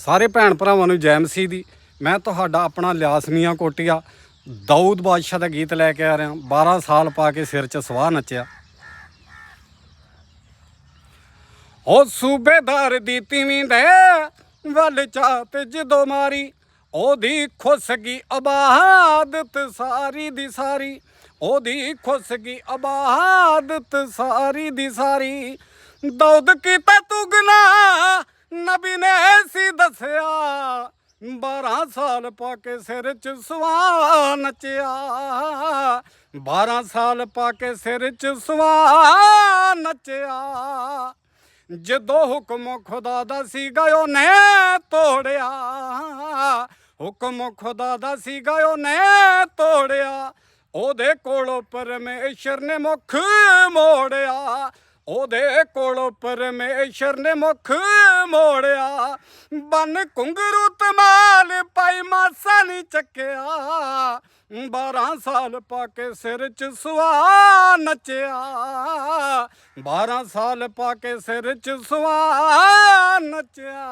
ਸਾਰੇ ਭੈਣ ਭਰਾਵਾਂ ਨੂੰ ਜੈ ਮਸੀਹ ਦੀ। ਮੈਂ ਤੁਹਾਡਾ ਆਪਣਾ ਲਿਆਸ ਮੀਆਂ ਕੋਟੀਆ, ਦਾਊਦ ਬਾਦਸ਼ਾਹ ਦਾ ਗੀਤ ਲੈ ਕੇ ਆ ਰਿਹਾ। 12 ਸਾਲ ਪਾ ਕੇ ਸਿਰ 'ਚ ਸਵਾਹ ਨੱਚਿਆ। ਉਹ ਸੂਬੇਦਾਰ ਦੀ ਤੀਵੀਂ ਦੇ ਵੱਲ ਚਾਤ ਜਦੋਂ ਮਾਰੀ, ਉਹਦੀ ਖੁਸਗੀ ਆਬਾਦਤ ਸਾਰੀ ਦੀ ਸਾਰੀ, ਉਹਦੀ ਖੁਸਗੀ ਆਬਾਦਤ ਸਾਰੀ ਦੀ ਸਾਰੀ। ਦੌਦ ਕੀਤਾ ਤੁਗਨਾ ਨਬੀ ਨੇ ਸੀ ਦੱਸਿਆ 12 ਸਾਲ ਪਾ ਕੇ ਸਿਰ 'ਚ ਸਵਾ ਨੱਚਿਆ। 12 ਸਾਲ ਪਾ ਕੇ ਸਿਰ 'ਚ ਸਵਾ ਨੱਚਿਆ। ਜਦੋਂ ਹੁਕਮ ਖੁਦਾ ਦਾ ਸੀਗਾ, ਉਹਨੇ ਤੋੜਿਆ। ਹੁਕਮ ਖੁਦਾ ਦਾ ਸੀਗਾ, ਉਹਨੇ ਤੋੜਿਆ। ਉਹਦੇ ਕੋਲੋਂ ਪਰਮੇਸ਼ਰ ਨੇ ਮੁਖ ਮੋੜਿਆ। ਉਹਦੇ ਕੋਲੋਂ ਪਰਮੇਸ਼ਰ ਨੇ ਮੁਖ ਮੋੜਿਆ। ਬਨ ਕੁੰਗਰੂ ਤਮਾਲ ਪਾਈ ਮਾਸਾ ਨਹੀਂ ਚੱਕਿਆ। 12 ਸਾਲ ਪਾ ਕੇ ਸਿਰ ਚ ਸੁਆ ਨੱਚਿਆ। 12 ਸਾਲ ਪਾ ਕੇ ਸਿਰ ਚ ਸੁਆ ਨੱਚਿਆ।